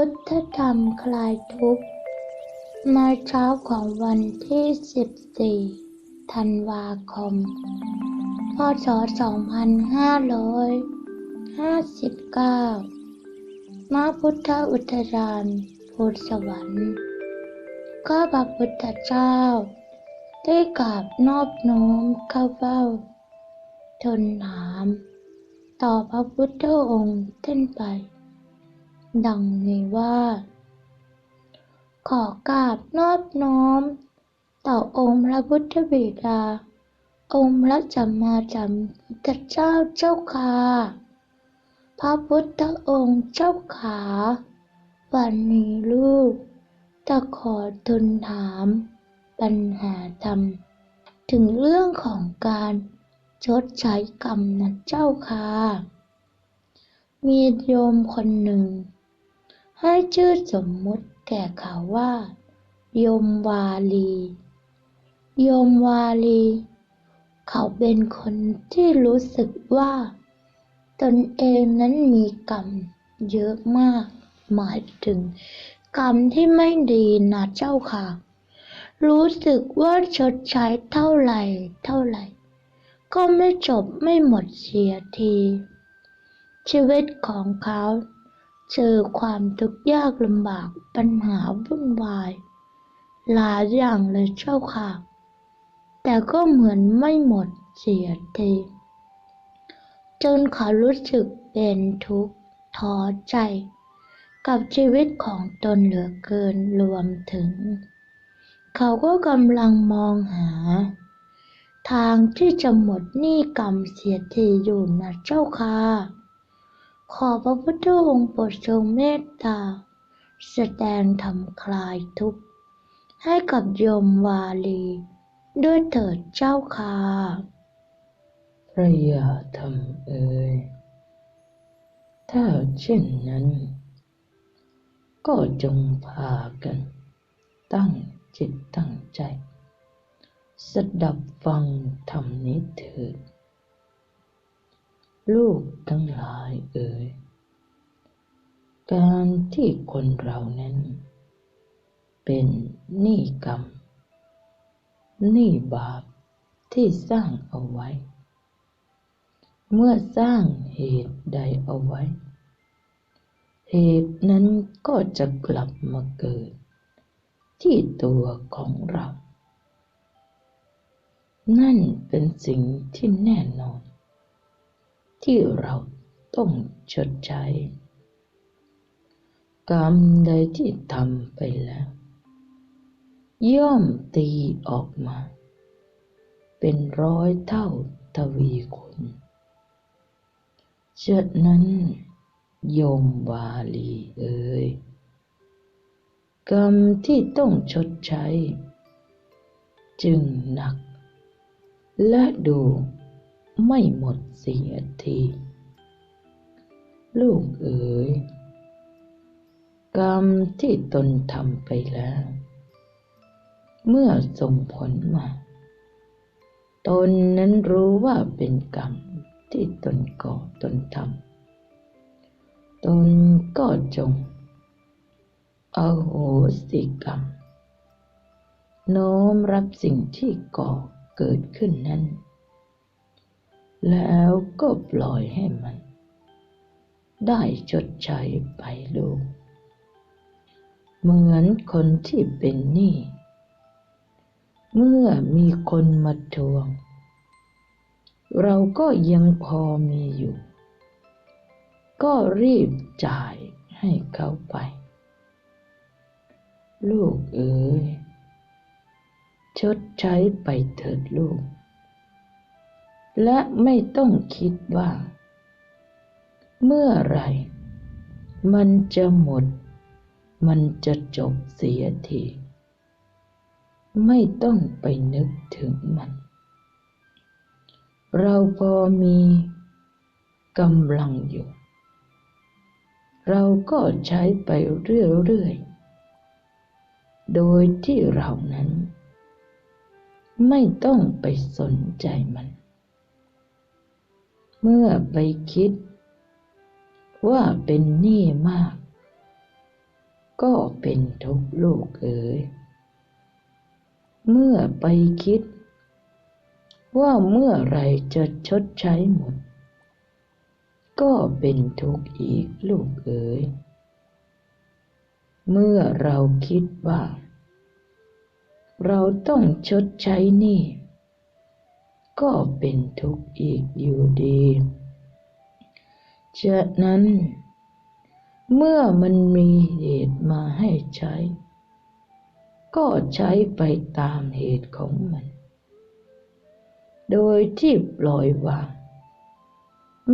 พุทธธรรมคลายทุกข์มาเช้าของวันที่ 14 ธันวาคม พศ 2559ณพุทธอุทยานพุทธสวรรค์ข้าพระพุทธเจ้า ได้กราบนอบน้อมเข้าเฝ้าทนถาม ต่อพระพุทธองค์ท่านไป ดังนี้ว่า ขอกราบนอบน้อม ต่อองค์พระพุทธบิดา องค์พระสัมมาสัมพุทธเจ้าเจ้าค่ะพระพุทธองค์เจ้าขา วันนี้ลูก จะขอทูลถาม ปัญหาธรรม ถึงเรื่องของการชดใช้กรรมนะเจ้าค่ะมีโยมคนหนึ่ง ให้ชื่อสมมุติแก่เขาว่า ยมวาลี ยมวาลี เขาเป็นคนที่รู้สึกว่า ตนเองนั้นมีกรรมเยอะมาก หมายถึง กรรมที่ไม่ดีนะเจ้าค่ะ รู้สึกว่าชดใช้เท่าไหร่เท่าไหร่ ก็ไม่จบไม่หมดเสียที ชีวิตของเขา เจอความทุกข์ยากลำบากปัญหาวุ่นวายหลายอย่างเลยเจ้าค่ะ แต่ก็เหมือนไม่หมดเสียทีจนเขารู้สึกเป็นทุกข์ท้อใจ กับชีวิตของตนเหลือเกินรวมถึง เขาก็กำลังมองหา ทางที่จะหมดหนี้กรรมเสียทีอยู่นะเจ้าค่ะ ขอพระพุทธองค์โปรดทรงเมตตา แสดงธรรมคลายทุกข์ ให้กับโยมวาลี ด้วยเถิดเจ้าค่ะพระยาธรรมเอ่ยถ้าเช่นนั้น ก็จงพากัน ตั้งจิตตั้งใจ สดับฟังธรรมนี้เถิด ลูกทั้งหลายเอ่ยการที่คนเรานั้น เป็นหนี้กรรม หนี้บาปที่สร้างเอาไว้ เมื่อสร้างเหตุใดเอาไว้ เหตุนั้นก็จะกลับมาเกิด ที่ตัวของเรา นั่นเป็นสิ่งที่แน่นอน ที่เราต้องชดใช้ กรรมใดที่ทำไปแล้ว ย่อมตีออกมา เป็นร้อยเท่าทวีคุณเช่นนั้นโยมวาลีเอ่ยกรรมที่ต้องชดใช้ จึงหนัก และดู ไม่หมดเสียที ลูกเอ๋ย กรรมที่ตนทำไปแล้ว เมื่อส่งผลมา ตนนั้นรู้ว่าเป็นกรรมที่ตนก่อตนทำ ตนก็จงอโหสิกรรม โน้มรับสิ่งที่ก่อเกิดขึ้นนั้น แล้วก็ปล่อยให้มัน ได้ชดใช้ไปลูก เหมือนคนที่เป็นหนี้ เมื่อมีคนมาทวง เราก็ยังพอมีอยู่ ก็รีบจ่ายให้เขาไป ลูกเอ๋ยชดใช้ไปเถิดลูก และไม่ต้องคิดว่า เมื่อไรมันจะหมด มันจะจบเสียที ไม่ต้องไปนึกถึงมัน เราพอมีกำลังอยู่ เราก็ใช้ไปเรื่อยๆ โดยที่เรานั้น ไม่ต้องไปสนใจมัน เมื่อไปคิด ว่าเป็นหนี้มาก ก็เป็นทุกข์ลูกเอ๋ยเมื่อไปคิด ว่าเมื่อไรจะชดใช้หมด ก็เป็นทุกข์อีกลูกเอ๋ยเมื่อเราคิดว่า เราต้องชดใช้หนี้ ก็เป็นทุกข์อีกอยู่ดีฉะนั้น เมื่อมันมีเหตุมาให้ใช้ ก็ใช้ไปตามเหตุของมัน โดยที่ปล่อยวาง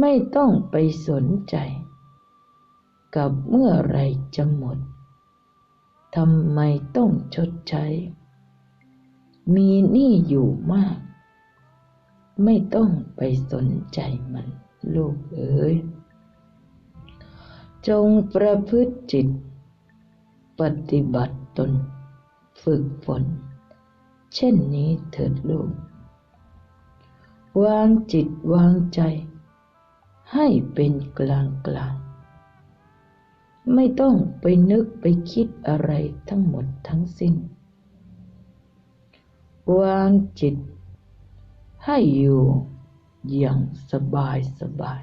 ไม่ต้องไปสนใจ กับเมื่อไรจะหมดทำไมต้องชดใช้ มีหนี้อยู่มาก ไม่ต้องไปสนใจมัน ลูกเอ๋ย จงประพฤติจิต ปฏิบัติตน ฝึกฝน เช่นนี้เถิดลูก วางจิตวางใจ ให้เป็นกลางกลาง ไม่ต้องไปนึกไปคิดอะไรทั้งหมดทั้งสิ้น วางจิต ให้อยู่อย่างสบายสบาย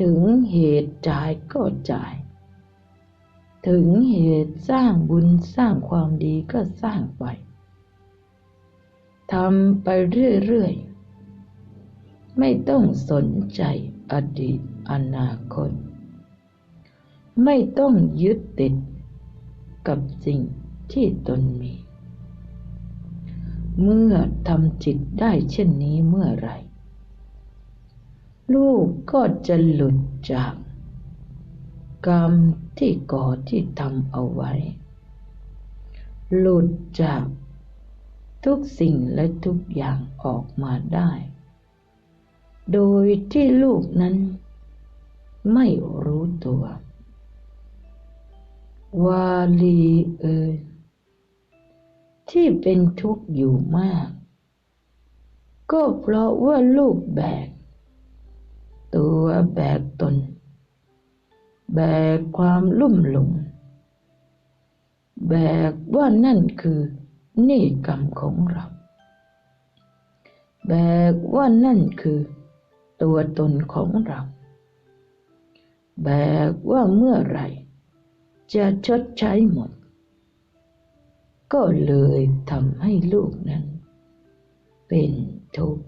ถึงเหตุจ่ายก็จ่าย ถึงเหตุสร้างบุญสร้างความดีก็สร้างไปทำไปเรื่อยๆ ไม่ต้องสนใจอดีตอนาคต ไม่ต้องยึดติดกับสิ่งที่ตนมี เมื่อทำจิตได้เช่นนี้เมื่อไร ลูกก็จะหลุดจากกรรมที่ก่อที่ทำเอาไว้ หลุดจากทุกสิ่งและทุกอย่างออกมาได้ โดยที่ลูกนั้นไม่รู้ตัว วาลีเอ่ย ที่เป็นทุกข์อยู่มาก ก็เพราะว่าลูกแบก ตัวแบกตน แบกความลุ่มหลงแบกว่านั่นคือนี่กรรมของเรา แบกว่านั่นคือตัวตนของเรา แบกว่าเมื่อไรจะชดใช้หมด ก็เลยทำให้ลูกนั้น เป็นทุกข์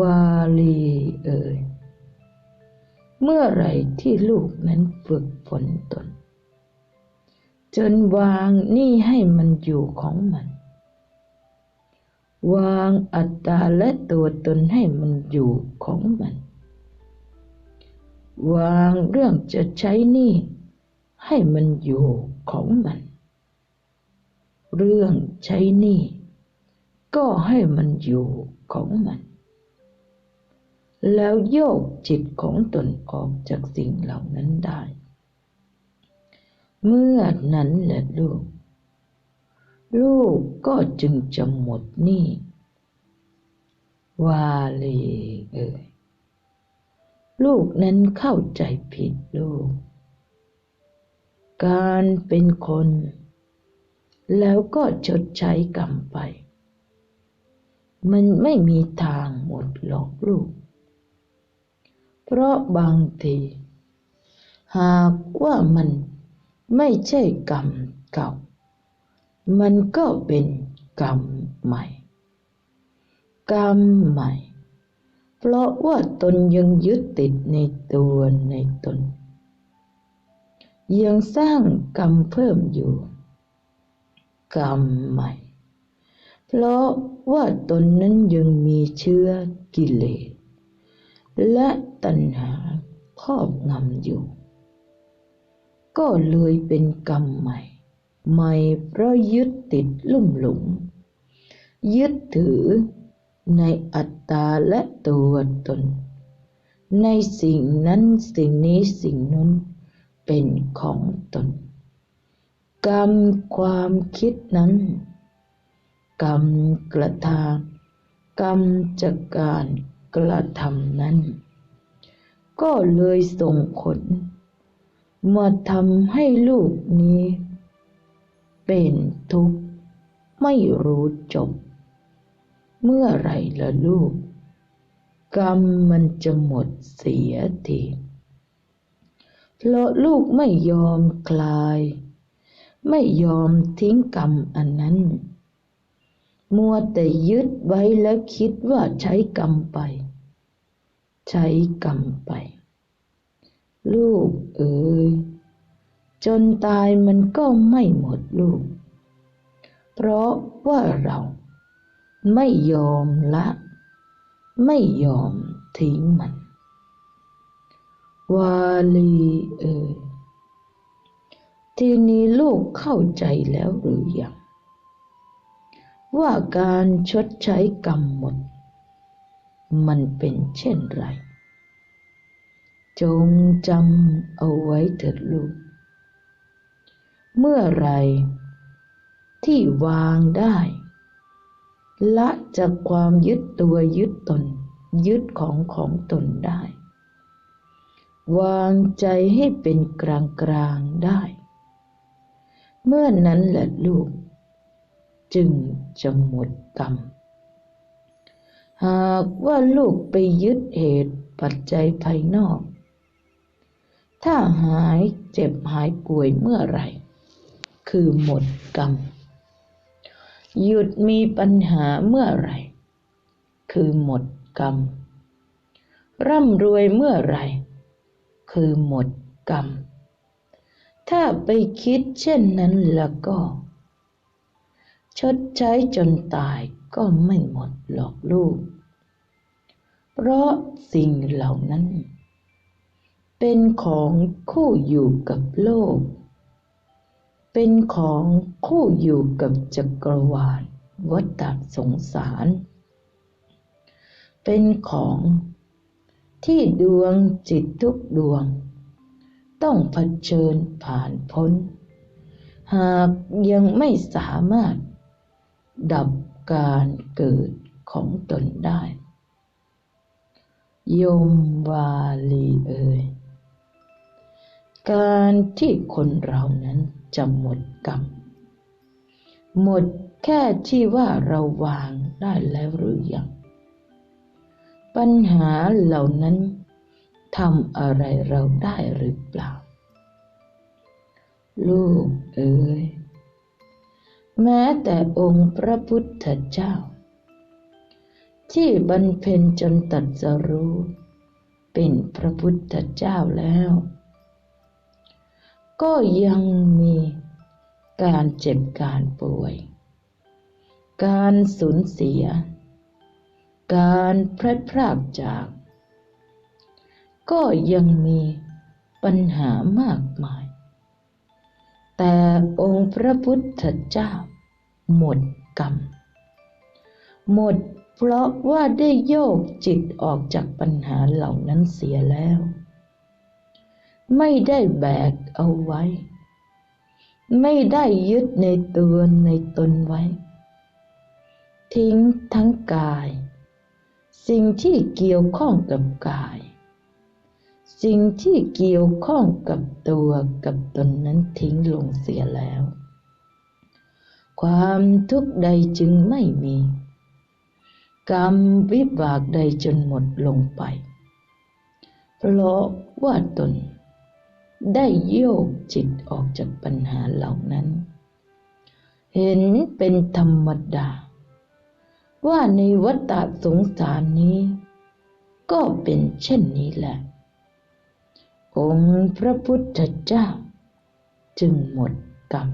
วาลีเอ่ยเมื่อไรที่ลูกนั้นฝึกฝนตน จนวางนี่ให้มันอยู่ของมัน วางอัตตาและตัวตนให้มันอยู่ของมัน วางเรื่องจะใช้นี่ให้มันอยู่ของมัน เรื่องใช้หนี่ก็ให้มันอยู่ของมัน แล้วโยกจิตของตนออกจากสิ่งเหล่านั้นได้ เมื่อนั้นแหละลูก ลูกก็จึงจะหมดหนี้วาลีเอ่ยลูกนั้นเข้าใจผิดลูก การเป็นคน แล้วก็ชดใช้กรรมไป มันไม่มีทางหมดหรอกลูก เพราะบางที หากว่ามันไม่ใช่กรรมเก่า มันก็เป็นกรรมใหม่ กรรมใหม่ เพราะว่าตนยังยึดติดในตัวในตน ยังสร้างกรรมเพิ่มอยู่ กรรมใหม่ เพราะว่าตนนั้นยังมีเชื้อกิเลส และตัณหาครอบงำอยู่ ก็เลยเป็นกรรมใหม่ ใหม่เพราะยึดติดลุ่มหลงยึดถือในอัตตาและตัวตน ในสิ่งนั้นสิ่งนี้สิ่งนั้นเป็นของตน กรรมความคิดนั้น กรรมกระทำกรรมจากการกระทำนั้น ก็เลยส่งผลมาทำให้ลูกนี้ เป็นทุกข์ไม่รู้จบ เมื่อไรละลูก กรรมมันจะหมดเสียทีเพราะลูกไม่ยอมคลาย ไม่ยอมทิ้งกรรมอันนั้น มัวแต่ยึดไว้แล้วคิดว่าใช้กรรมไป ใช้กรรมไป ลูกเอ๋ยจนตายมันก็ไม่หมดลูก เพราะว่าเราไม่ยอมละ ไม่ยอมทิ้งมัน วาลีเอ๋ย ทีนี้ลูกเข้าใจแล้วหรือยังว่าการชดใช้กรรมหมด มันเป็นเช่นไร จงจำเอาไว้เถิดลูก เมื่อไรที่วางได้ ละจากความยึดตัวยึดตน ยึดของของตนได้ วางใจให้เป็นกลางกลางได้ เมื่อนั้นแหละลูก จึงจะหมดกรรม หากว่าลูกไปยึดเหตุปัจจัยภายนอก ถ้าหายเจ็บหายป่วยเมื่อไหร่ คือหมดกรรม หยุดมีปัญหาเมื่อไหร่ คือหมดกรรม ร่ำรวยเมื่อไหร่ คือหมดกรรม ถ้าไปคิดเช่นนั้นแล้วก็ ชดใช้จนตายก็ไม่หมดหรอกลูก เพราะสิ่งเหล่านั้น เป็นของคู่อยู่กับโลก เป็นของคู่อยู่กับจักรวาลวัฏสงสาร เป็นของที่ดวงจิตทุกดวง ต้องเผชิญผ่านพ้น หากยังไม่สามารถ ดับการเกิดของตนได้ ยมวาลีเอ่ยการที่คนเรานั้นจะหมดกรรม หมดแค่ที่ว่าเราวางได้แล้วหรือยัง ปัญหาเหล่านั้น ทำอะไรเราได้หรือเปล่า ลูกเอ๋ยแม้แต่องค์พระพุทธเจ้า ที่บรรเพ็ญจนตรัสรู้เป็นพระพุทธเจ้าแล้ว ก็ยังมีการเจ็บการป่วย การสูญเสีย การพลัดพรากจาก ก็ยังมีปัญหามากมาย แต่องค์พระพุทธเจ้า หมดกรรม หมดเพราะว่าได้โยกจิตออกจากปัญหาเหล่านั้นเสียแล้ว ไม่ได้แบกเอาไว้ ไม่ได้ยึดในตัวในตนไว้ ทิ้งทั้งกาย สิ่งที่เกี่ยวข้องกับกาย สิ่งที่เกี่ยวข้องกับตัวกับตนนั้นทิ้งลงเสียแล้ว ความทุกข์ใดจึงไม่มี กรรมวิบากใดจนหมดลงไป เพราะว่าตน ได้โยกจิตออกจากปัญหาเหล่านั้น เห็นเป็นธรรมดา ว่าในวัฏสงสารนี้ ก็เป็นเช่นนี้แหละ องค์พระพุทธเจ้า จึงหมดกรรม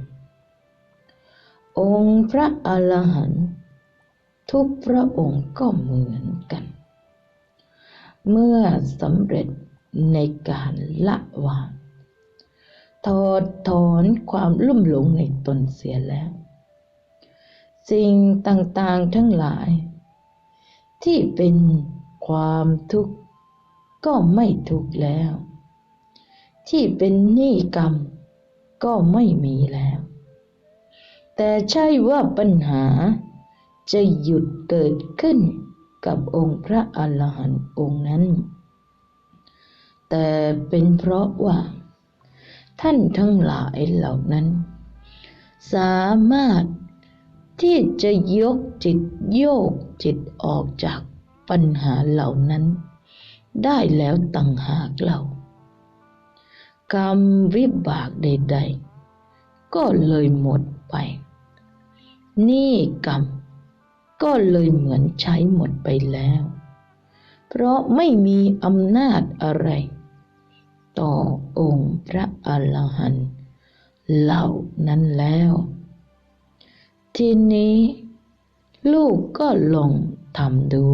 องค์พระอรหันต์ทุกพระองค์ก็เหมือนกัน เมื่อสำเร็จในการละวางถอดถอนความลุ่มหลงในตนเสียแล้ว สิ่งต่างๆทั้งหลาย ที่เป็นความทุกข์ก็ไม่ทุกข์แล้ว ที่เป็นหนี้กรรม ก็ไม่มีแล้ว แต่ใช่ว่าปัญหาจะหยุดเกิดขึ้นกับองค์พระอรหันต์องค์นั้น แต่เป็นเพราะว่า ท่านทั้งหลายเหล่านั้น สามารถที่จะยกจิตโยกจิตออกจากปัญหาเหล่านั้น ได้แล้วต่างหากเรา กรรมวิบากใด ๆ ก็เลยหมดไป นี่กรรมก็เลยเหมือนใช้หมดไปแล้ว เพราะไม่มีอำนาจอะไร ต่อองค์พระอรหันต์เหล่านั้นแล้ว ทีนี้ลูกก็ลองทำดู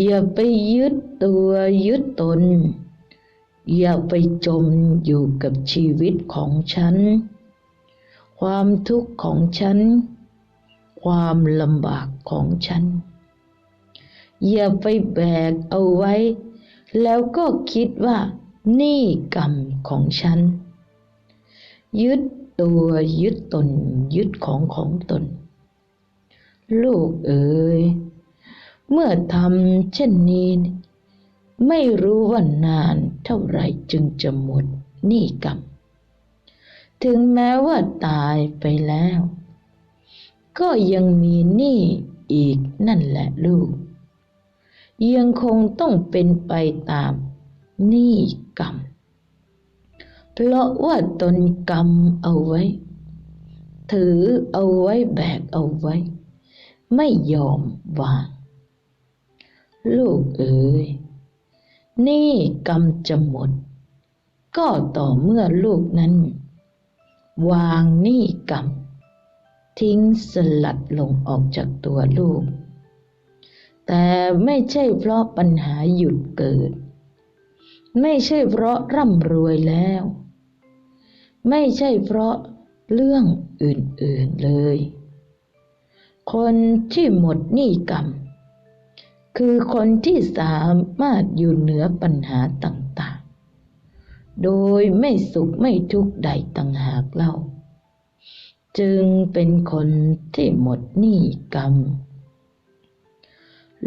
อย่าไปยึดตัวยึดตน อย่าไปจมอยู่กับชีวิตของฉัน ความทุกข์ของฉัน ความลำบากของฉัน อย่าไปแบกเอาไว้ แล้วก็คิดว่า นี่กรรมของฉัน ยึดตัวยึดตน ยึดของของตน ลูกเอ๋ยเมื่อทำเช่นนี้ ไม่รู้ว่านานเท่าไรจึงจะหมดหนี้กรรม ถึงแม้ว่าตายไปแล้ว ก็ยังมีหนี้อีกนั่นแหละลูก ยังคงต้องเป็นไปตามหนี้กรรม เพราะว่าตนกรรมเอาไว้ ถือเอาไว้แบกเอาไว้ ไม่ยอมวาง ลูกเอ๋ย หนี่กรรมจะหมด ก็ต่อเมื่อลูกนั้น วางหนี้กรรม ทิ้งสลัดลงออกจากตัวลูก แต่ไม่ใช่เพราะปัญหาหยุดเกิด ไม่ใช่เพราะร่ำรวยแล้ว ไม่ใช่เพราะเรื่องอื่นๆเลย คนที่หมดหนี้กรรม คือคนที่สามารถอยู่เหนือปัญหาต่างๆ โดยไม่สุขไม่ทุกข์ใดต่างหากเล่า จึงเป็นคนที่หมดหนี้กรรม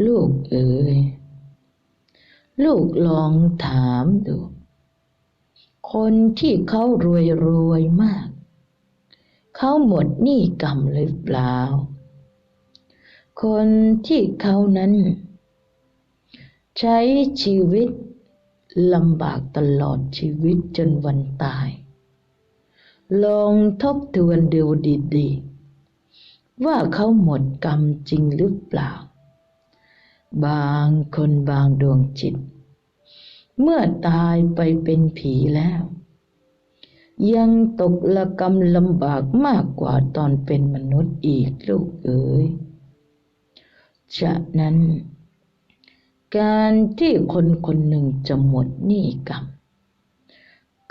ลูกเอ๋ยลูกลองถามดู คนที่เขารวยรวยมาก เขาหมดหนี้กรรมหรือเปล่า คนที่เขานั้น ใช้ชีวิตลำบากตลอดชีวิตจนวันตาย ลองทบทวนดูดีๆ ว่าเขาหมดกรรมจริงหรือเปล่า บางคนบางดวงจิต เมื่อตายไปเป็นผีแล้ว ยังตกละกรรมลำบากมากกว่าตอนเป็นมนุษย์อีกลูกเอ๋ยฉะนั้น การที่คนคนหนึ่งจะหมดหนี้กรรม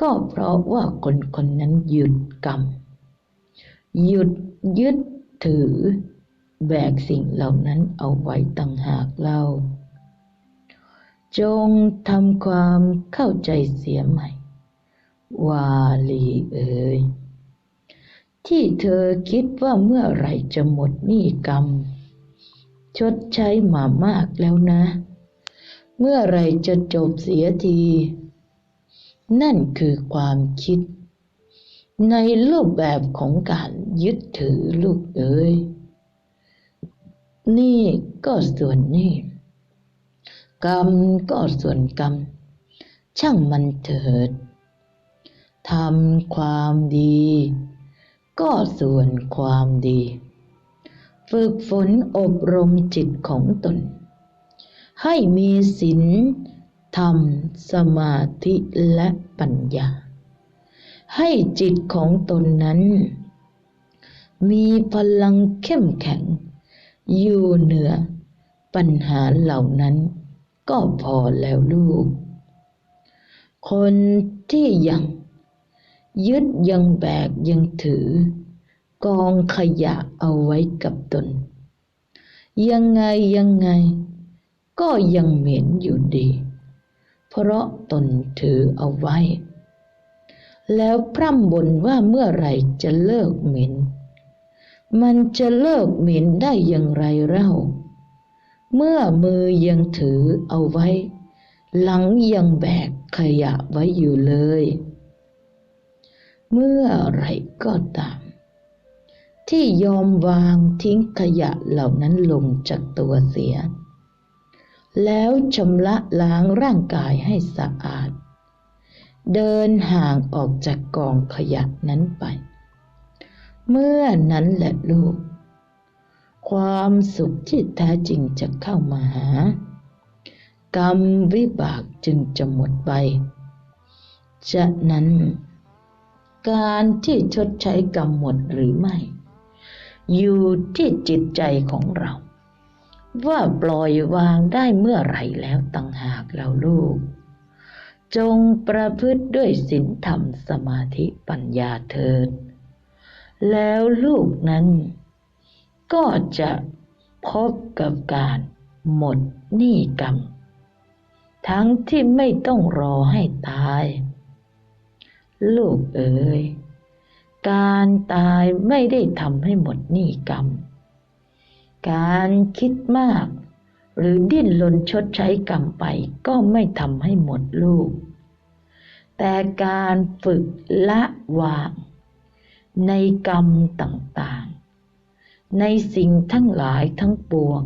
ก็เพราะว่าคนคนนั้นหยุดกรรม หยุดยึดถือ แบกสิ่งเหล่านั้นเอาไว้ต่างหากเล่าจงทำความเข้าใจเสียใหม่วาลีเอ๋ยที่เธอคิดว่าเมื่อไรจะหมดหนี้กรรม ชดใช้มามากแล้วนะ เมื่อไรจะจบเสียที นั่นคือความคิด ในรูปแบบของการยึดถือลูกเอ๋ยนี่ก็ส่วนนี่ กรรมก็ส่วนกรรม ช่างมันเถิดทำความดี ก็ส่วนความดี ฝึกฝนอบรมจิตของตน ให้มีศีลธรรม สมาธิและปัญญา ให้จิตของตนนั้น มีพลังเข้มแข็ง อยู่เหนือปัญหาเหล่านั้นก็พอแล้วลูก คนที่ยัง ยึดยังแบกยังถือ กองขยะเอาไว้กับตน ยังไงยังไง ก็ยังเหม็นอยู่ดี เพราะตนถือเอาไว้ แล้วพร่ำบ่นว่าเมื่อไรจะเลิกเหม็น มันจะเลิกเหม็นได้อย่างไรเล่า เมื่อมือยังถือเอาไว้ หลังยังแบกขยะไว้อยู่เลย เมื่อไรก็ตามที่ยอมวางทิ้งขยะเหล่านั้นลงจากตัวเสีย แล้วชำระล้างร่างกายให้สะอาด เดินห่างออกจากกองขยะนั้นไป เมื่อนั้นแหละลูก ความสุขที่แท้จริงจะเข้ามาหา กรรมวิบากจึงจะหมดไปจะนั้น การที่ชดใช้กรรมหมดหรือไม่ อยู่ที่จิตใจของเรา ว่าปล่อยวางได้เมื่อไหร่แล้วต่างหากเราลูก จงประพฤติด้วยศีลธรรมสมาธิปัญญาเถิด แล้วลูกนั้น ก็จะพบกับการหมดหนี้กรรม ทั้งที่ไม่ต้องรอให้ตาย ลูกเอ๋ยการตายไม่ได้ทำให้หมดหนี้กรรม การคิดมาก หรือดิ้นรนชดใช้กรรมไปก็ไม่ทำให้หมดลูก แต่การฝึกละวาง ในกรรมต่างๆ ในสิ่งทั้งหลายทั้งปวง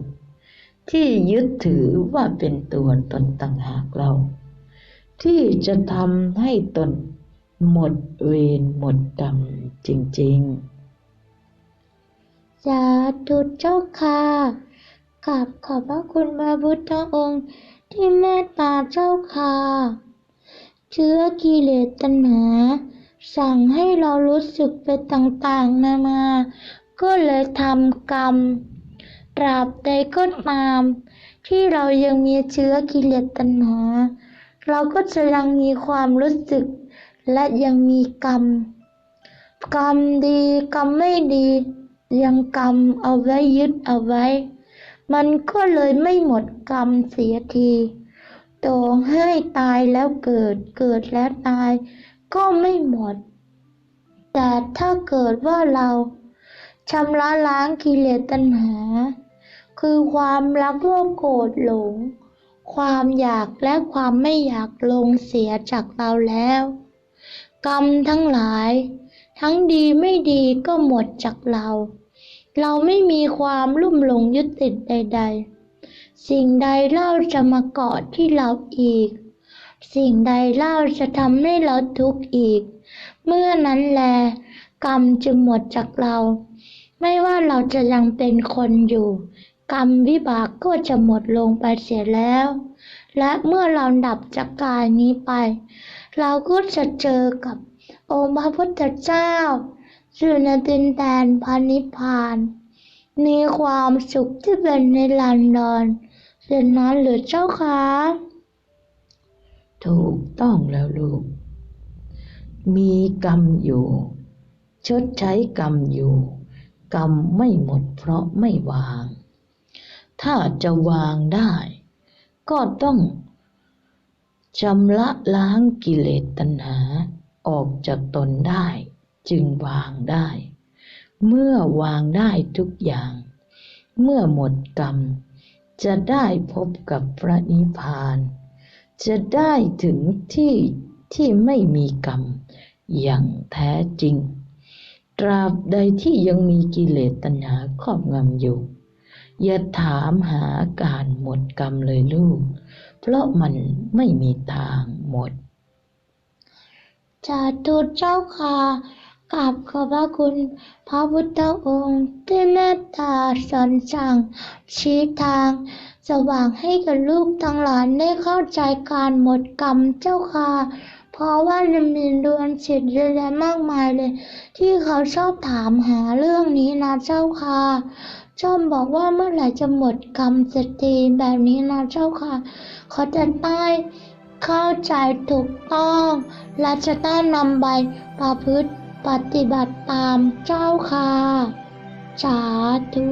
ที่ยึดถือว่าเป็นตัวตนต่างหากเรา ที่จะทำให้ตนหมดเวรหมดกรรมจริง ๆ สาธุเจ้าค่ะกราบขอบพระคุณพระพุทธองค์ที่เมตตาเจ้าค่ะเชื้อกิเลสตัณหา สั่งให้เรารู้สึกไปต่างๆนานา ก็เลยทำกรรมตราบใดก็ตาม ที่เรายังมีเชื้อกิเลสตัณหา เราก็จะยังมีความรู้สึก และยังมีกรรม กรรมดีกรรมไม่ดี ยังกรรมเอาไว้ยึดเอาไว้ มันก็เลยไม่หมดกรรมเสียทีต่อให้ตายแล้วเกิด เกิดแล้วตาย ก็ไม่หมด แต่ถ้าเกิดว่าเราชำระล้างกิเลสตัณหา คือความรักโลภโกรธหลง ความอยากและความไม่อยากลงเสียจากเราแล้ว กรรมทั้งหลาย ทั้งดีไม่ดีก็หมดจากเรา เราไม่มีความลุ่มหลงยึดติดใด ๆ สิ่งใดเล่าจะมาเกาะที่เราอีก สิ่งใดเล่าจะทำให้เราทุกข์อีก เมื่อนั้นแล กรรมจึงหมดจากเรา ไม่ว่าเราจะยังเป็นคนอยู่ กรรมวิบากก็จะหมดลงไปเสียแล้ว และเมื่อเราดับจากกายนี้ไป เราก็จะเจอกับ องค์พระพุทธเจ้าอยู่ในดินแดนพระนิพาน มีความสุขที่เป็นในลันดอนเช่นนั้นหรือเจ้าคะ ถูกต้องแล้วลูก มีกรรมอยู่ ชดใช้กรรมอยู่ กรรมไม่หมดเพราะไม่วาง ถ้าจะวางได้ ก็ต้องชำระล้างกิเลสตัณหา ออกจากตนได้ จึงวางได้ เมื่อวางได้ทุกอย่าง เมื่อหมดกรรม จะได้พบกับพระนิพพาน จะได้ถึงที่ที่ไม่มีกรรม อย่างแท้จริง ตราบใดที่ยังมีกิเลสตัณหาครอบงำอยู่ อย่าถามหาการหมดกรรมเลยลูก เพราะมันไม่มีทางหมด จาตุเจ้าค่ะกราบขอบพระคุณ พระพุทธองค์ที่เมตตาสอนสั่ง ชี้ทาง สว่างให้กับลูกทั้งหลายได้เข้าใจการหมดกรรมเจ้าค่ะ เพราะว่าจะมีดวงจิตเยอะแยะมากมายเลย ที่เขาชอบถามหาเรื่องนี้นะเจ้าค่ะชอบบอกว่าเมื่อไหร่จะหมดกรรมสักทีแบบนี้นะเจ้าค่ะเขาจะตาย เข้าใจถูกต้อง และจะได้นำไปประพฤติปฏิบัติตามเจ้าค่ะสาธุ